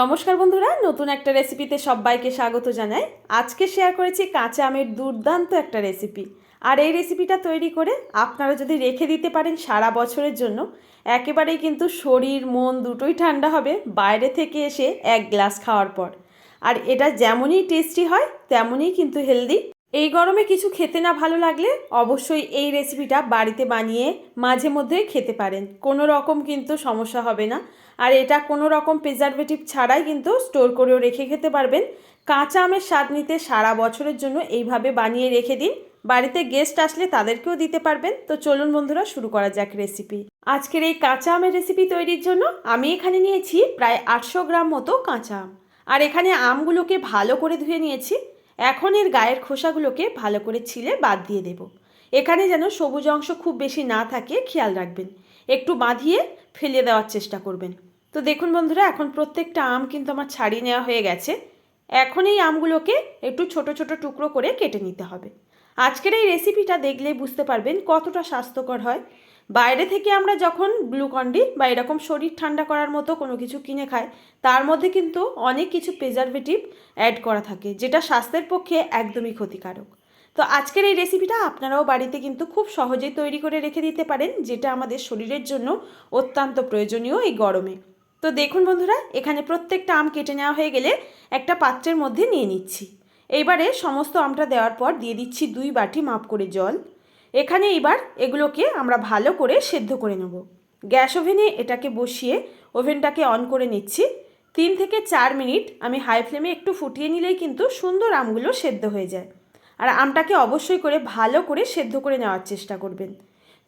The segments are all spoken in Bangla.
নমস্কার বন্ধুরা, নতুন একটা রেসিপিতে সবাইকে স্বাগত জানাই। আজকে শেয়ার করেছি কাঁচা আমের দুর্দান্ত একটা রেসিপি আর এই রেসিপিটা তৈরি করে আপনারা যদি রেখে দিতে পারেন সারা বছরের জন্য, একেবারেই কিন্তু শরীর, মন দুটোই ঠান্ডা হবে বাইরে থেকে এসে এক গ্লাস খাওয়ার পর। আর এটা যেমনই টেস্টি হয়, তেমনই কিন্তু হেলদি এই গরমে কিছু খেতে না ভালো লাগলে অবশ্যই এই রেসিপিটা বাড়িতে বানিয়ে মাঝে মধ্যে খেতে পারেন। কোনো রকম কিন্তু সমস্যা হবে না। আর এটা কোনো রকম প্রিজারভেটিভ ছাড়াই কিন্তু স্টোর করেও রেখে খেতে পারবেন। কাঁচা আমের স্বাদ নিতে সারা বছরের জন্য এইভাবে বানিয়ে রেখে দিন। বাড়িতে গেস্ট আসলে তাদেরকেও দিতে পারবেন। তো চলুন বন্ধুরা, শুরু করা যাক রেসিপি আজকের এই কাঁচা আমের রেসিপি তৈরির জন্য আমি এখানে নিয়েছি প্রায় আটশো গ্রাম মতো কাঁচা আম। আর এখানে আমগুলোকে ভালো করে ধুয়ে নিয়েছি। এখন এর গায়ের খোসাগুলোকে ভালো করে ছিলে বাদ দিয়ে দেব। এখানে যেন সবুজ অংশ খুব বেশি না থাকে, খেয়াল রাখবেন। একটু বাঁধিয়ে ফেলে দেওয়ার চেষ্টা করবেন। তো দেখুন বন্ধুরা, এখন প্রত্যেকটা আম কিন্তু আমার ছাড়িয়ে নেওয়া হয়ে গেছে। এখন এই আমগুলোকে একটু ছোট ছোট টুকরো করে কেটে নিতে হবে। আজকের এই রেসিপিটা দেখলে বুঝতে পারবেন কতটা স্বাস্থ্যকর হয়। বাইরে থেকে আমরা যখন গ্লুকন্ডি বা এরকম শরীর ঠান্ডা করার মতো কোনো কিছু কিনে খাই, তার মধ্যে কিন্তু অনেক কিছু প্রিজারভেটিভ অ্যাড করা থাকে, যেটা স্বাস্থ্যের পক্ষে একদমই ক্ষতিকারক। তো আজকের এই রেসিপিটা আপনারাও বাড়িতে কিন্তু খুব সহজেই তৈরি করে রেখে দিতে পারেন, যেটা আমাদের শরীরের জন্য অত্যন্ত প্রয়োজনীয় এই গরমে। তো দেখুন বন্ধুরা, এখানে প্রত্যেকটা আম কেটে নেওয়া হয়ে গেলে একটা পাত্রের মধ্যে নিয়ে নিচ্ছি। এইবারে সমস্ত আমটা দেওয়ার পর দিয়ে দিচ্ছি দুই বাটি মাপ করে জল। এখানে এবার এগুলোকে আমরা ভালো করে সেদ্ধ করে নেব। গ্যাস ওভেনে এটাকে বসিয়ে ওভেনটাকে অন করে নিচ্ছি। তিন থেকে চার মিনিট আমি হাই ফ্লেমে একটু ফুটিয়ে নিলেই কিন্তু সুন্দর আমগুলো সেদ্ধ হয়ে যায়। আর আমটাকে অবশ্যই করে ভালো করে সেদ্ধ করে নেওয়ার চেষ্টা করবেন।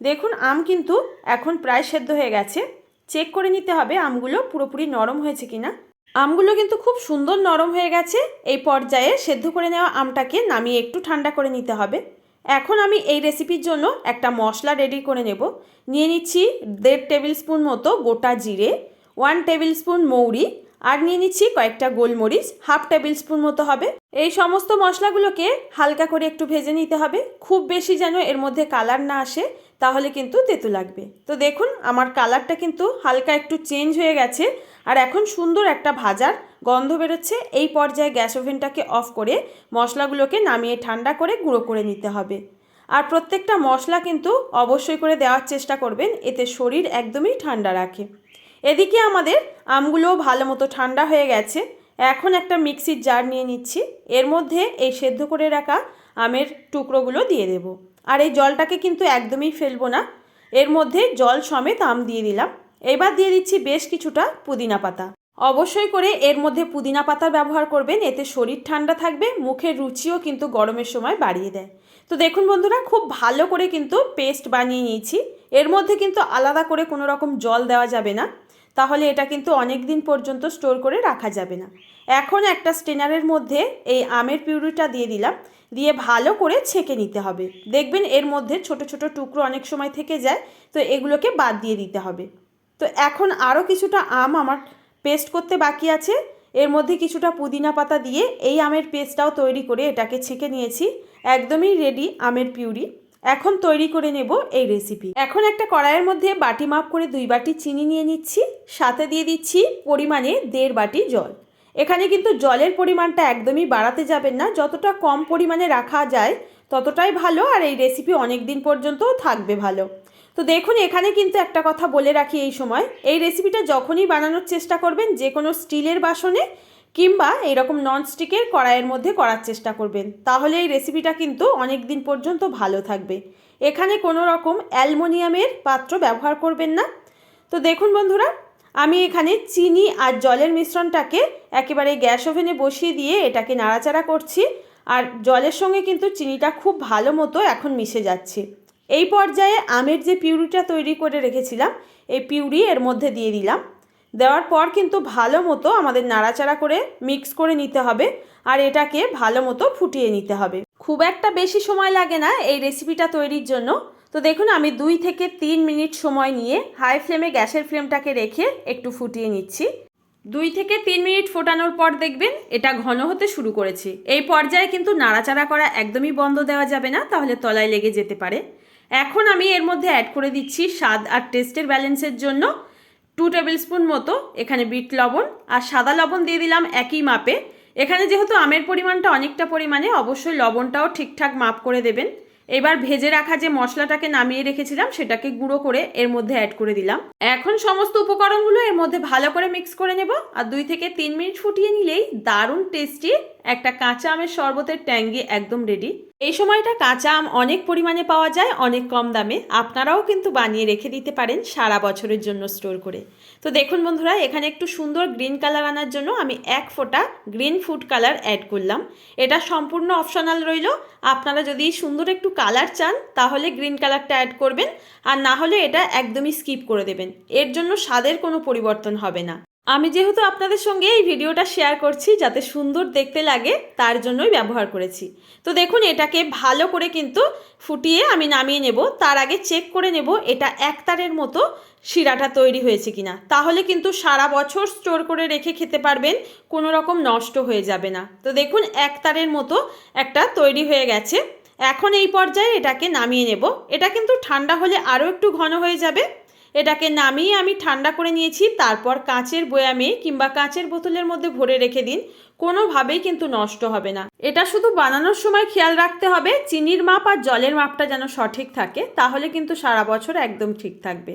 দেখুন, আম কিন্তু এখন প্রায় সেদ্ধ হয়ে গেছে। চেক করে নিতে হবে আমগুলো পুরোপুরি নরম হয়েছে কিনা। আমগুলো কিন্তু খুব সুন্দর নরম হয়ে গেছে। এই পর্যায়ে সেদ্ধ করে নেওয়া আমটাকে নামিয়ে একটু ঠান্ডা করে নিতে হবে। এখন আমি এই রেসিপির জন্য একটা মশলা রেডি করে নেব। নিয়ে নিচ্ছি দেড় টেবিল স্পুন মতো গোটা জিরে ওয়ান টেবিল স্পুন মৌরি আর নিয়ে নিচ্ছি কয়েকটা গোলমরিচ হাফ টেবিল স্পুন মতো হবে। এই সমস্ত মশলাগুলোকে হালকা করে একটু ভেজে নিতে হবে। খুব বেশি যেন এর মধ্যে কালার না আসে। তাহলে কিন্তু তেতো লাগবে। তো দেখুন, আমার কালারটা কিন্তু হালকা একটু চেঞ্জ হয়ে গেছে আর এখন সুন্দর একটা ভাজার গন্ধ বেরোচ্ছে। এই পর্যায়ে গ্যাস ওভেনটাকে অফ করে মশলাগুলোকে নামিয়ে ঠান্ডা করে গুঁড়ো করে নিতে হবে। আর প্রত্যেকটা মশলা কিন্তু অবশ্যই করে দেওয়ার চেষ্টা করবেন, এতে শরীর একদমই ঠান্ডা রাখে। এদিকে আমাদের আমগুলোও ভালো মতো ঠান্ডা হয়ে গেছে। এখন একটা মিক্সির জার নিয়ে নিচ্ছি। এর মধ্যে এই সেদ্ধ করে রাখা আমের টুকরোগুলো দিয়ে দেব। আর এই জলটাকে কিন্তু একদমই ফেলব না। এর মধ্যে জল সমেত আম দিয়ে দিলাম। এবার দিয়ে দিচ্ছি বেশ কিছুটা পুদিনা পাতা। অবশ্যই করে এর মধ্যে পুদিনা পাতা ব্যবহার করবেন, এতে শরীর ঠান্ডা থাকবে, মুখের রুচিও কিন্তু গরমের সময় বাড়িয়ে দেয়। তো দেখুন বন্ধুরা, খুব ভালো করে কিন্তু পেস্ট বানিয়ে নিয়েছি। এর মধ্যে কিন্তু আলাদা করে কোনো রকম জল দেওয়া যাবে না। তাহলে এটা কিন্তু অনেক দিন পর্যন্ত স্টোর করে রাখা যাবে না। এখন একটা স্টেনারের মধ্যে এই আমের পিউরিটা দিয়ে দিলাম, দিয়ে ভালো করে ছেঁকে নিতে হবে। দেখবেন এর মধ্যে ছোট ছোট টুকরো অনেক সময় থেকে যায়, তো এগুলোকে বাদ দিয়ে দিতে হবে। তো এখন আরও কিছুটা আম আমার পেস্ট করতে বাকি আছে। এর মধ্যে কিছুটা পুদিনা পাতা দিয়ে এই আমের পেস্টটাও তৈরি করে এটাকে ছেঁকে নিয়েছি। একদমই রেডি আমের পিউরি। এখন তৈরি করে নেব এই রেসিপি এখন একটা কড়াইয়ের মধ্যে বাটি মাপ করে দুই বাটি চিনি নিয়ে নিচ্ছি, সাথে দিয়ে দিচ্ছি পরিমাণে দেড় বাটি জল। এখানে কিন্তু জলের পরিমাণটা একদমই বাড়াতে যাবেন না, যতটা কম পরিমাণে রাখা যায় ততটাই ভালো আর এই রেসিপি অনেক দিন পর্যন্তও থাকবে ভালো। তো দেখুন, এখানে কিন্তু একটা কথা বলে রাখি এই সময়, এই রেসিপিটা যখনই বানানোর চেষ্টা করবেন যে কোনো স্টিলের বাসনে কিংবা এরকম ননস্টিকের কড়াইয়ের মধ্যে করার চেষ্টা করবেন। তাহলে এই রেসিপিটা কিন্তু অনেক দিন পর্যন্ত ভালো থাকবে। এখানে কোনো রকম অ্যালমোনিয়ামের পাত্র ব্যবহার করবেন না। তো দেখুন বন্ধুরা, আমি এখানে চিনি আর জলের মিশ্রণটাকে একেবারে গ্যাস ওভেনে বসিয়ে দিয়ে এটাকে নাড়াচাড়া করছি আর জলের সঙ্গে কিন্তু চিনিটা খুব ভালো মতো এখন মিশে যাচ্ছে। এই পর্যায়ে আমের যে পিউরিটা তৈরি করে রেখেছিলাম, এই পিউরি এর মধ্যে দিয়ে দিলাম। দেওয়ার পর কিন্তু ভালো মতো আমাদের নাড়াচাড়া করে মিক্স করে নিতে হবে আর এটাকে ভালো মতো ফুটিয়ে নিতে হবে। খুব একটা বেশি সময় লাগে না এই রেসিপিটা তৈরির জন্য। তো দেখুন, আমি দুই থেকে তিন মিনিট সময় নিয়ে হাই ফ্লেমে গ্যাসের ফ্লেমটাকে রেখে একটু ফুটিয়ে নিচ্ছি। দুই থেকে তিন মিনিট ফোটানোর পর দেখবেন এটা ঘন হতে শুরু করেছে। এই পর্যায়ে কিন্তু নাড়াচাড়া করা একদমই বন্ধ দেওয়া যাবে না, তাহলে তলায় লেগে যেতে পারে। এখন আমি এর মধ্যে অ্যাড করে দিচ্ছি স্বাদ আর টেস্টের ব্যালেন্সের জন্য। টু টেবিল স্পুন মতো, এখানে বিট লবণ আর সাদা লবণ দিয়ে দিলাম একই মাপে। এখানে যেহেতু আমের পরিমাণটা অনেকটা পরিমাণে, অবশ্যই লবণটাও ঠিকঠাক মাপ করে দেবেন। এবার ভেজে রাখা যে মশলাটাকে নামিয়ে রেখেছিলাম, সেটাকে গুঁড়ো করে এর মধ্যে অ্যাড করে দিলাম। এখন সমস্ত উপকরণগুলো এর মধ্যে ভালো করে মিক্স করে নেব, আর দুই থেকে তিন মিনিট ফুটিয়ে নিলেই দারুণ টেস্টি একটা কাঁচা আমের শরবতের ট্যাঙ্গি একদম রেডি এই সময়টা কাঁচা আম অনেক পরিমাণে পাওয়া যায়, অনেক কম দামে। আপনারাও কিন্তু বানিয়ে রেখে দিতে পারেন সারা বছরের জন্য স্টোর করে। তো দেখুন বন্ধুরা, এখানে একটু সুন্দর গ্রিন কালার আনার জন্য আমি এক ফোঁটা গ্রিন ফুড কালার অ্যাড করলাম। এটা সম্পূর্ণ অপশনাল রইল। আপনারা যদি সুন্দর একটু কালার চান, তাহলে গ্রিন কালারটা অ্যাড করবেন। আর না হলে এটা একদমই স্কিপ করে দেবেন। এর জন্য স্বাদের কোনো পরিবর্তন হবে না। আমি যেহেতু আপনাদের সঙ্গে এই ভিডিওটা শেয়ার করছি, যাতে সুন্দর দেখতে লাগে, তার জন্যই ব্যবহার করেছি। তো দেখুন, এটাকে ভালো করে কিন্তু ফুটিয়ে আমি নামিয়ে নেব। তার আগে চেক করে নেব, এটা একতারের মতো শিরাটা তৈরি হয়েছে কিনা। তাহলে কিন্তু সারা বছর স্টোর করে রেখে খেতে পারবেন, কোনো রকম নষ্ট হয়ে যাবে না। তো দেখুন, একতারের মতো একটা তৈরি হয়ে গেছে। এখন এই পর্যায়ে এটাকে নামিয়ে নেব। এটা কিন্তু ঠান্ডা হলে আরও একটু ঘন হয়ে যাবে। এটাকে নামিয়ে আমি ঠান্ডা করে নিয়েছি, তারপর কাঁচের বয়ামে কিংবা কাঁচের বোতলের মধ্যে ভরে রেখে দিন, কোনোভাবেই কিন্তু নষ্ট হবে না। এটা শুধু বানানোর সময় খেয়াল রাখতে হবে, চিনির মাপ আর জলের মাপটা যেন সঠিক থাকে, তাহলে কিন্তু সারা বছর একদম ঠিক থাকবে।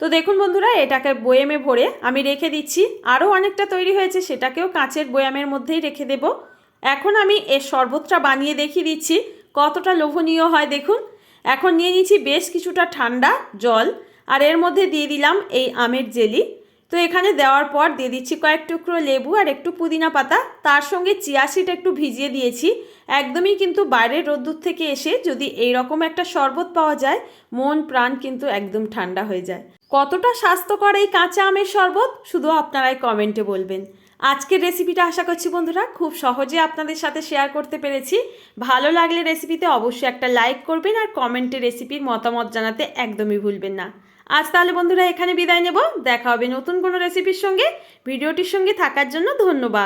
তো দেখুন বন্ধুরা, এটাকে বয়ামে ভরে আমি রেখে দিচ্ছি, আরও অনেকটা তৈরি হয়েছে, সেটাকেও কাঁচের বয়ামের মধ্যেই রেখে দেব। এখন আমি এর শরবতটা বানিয়ে দেখিয়ে দিচ্ছি, কতটা লোভনীয় হয় দেখুন। এখন নিয়ে নিচ্ছি বেশ কিছুটা ঠান্ডা জল আর এর মধ্যে দিয়ে দিলাম এই আমের জেলি। তো এখানে দেওয়ার পর দিয়ে দিচ্ছি কয়েক টুকরো লেবু আর একটু পুদিনা পাতা। তার সঙ্গে চিয়া সিড একটু ভিজিয়ে দিয়েছি। একদমই কিন্তু বাইরের রোদ্দুর থেকে এসে যদি এই রকম একটা শরবত পাওয়া যায়, মন প্রাণ কিন্তু একদম ঠান্ডা হয়ে যায়। কতটা স্বাস্থ্যকর এই কাঁচা আমের শরবত? শুধু আপনারাই কমেন্টে বলবেন। আজকের রেসিপিটা আশা করছি বন্ধুরা খুব সহজে আপনাদের সাথে শেয়ার করতে পেরেছি। ভালো লাগলে রেসিপিতে অবশ্যই একটা লাইক করবেন আর কমেন্টে রেসিপির মতামত জানাতে একদমই ভুলবেন না। আজ তাহলে বন্ধুরা এখানে বিদায় নেব। দেখা হবে নতুন কোনো রেসিপির সঙ্গে। ভিডিওটির সঙ্গে থাকার জন্য ধন্যবাদ।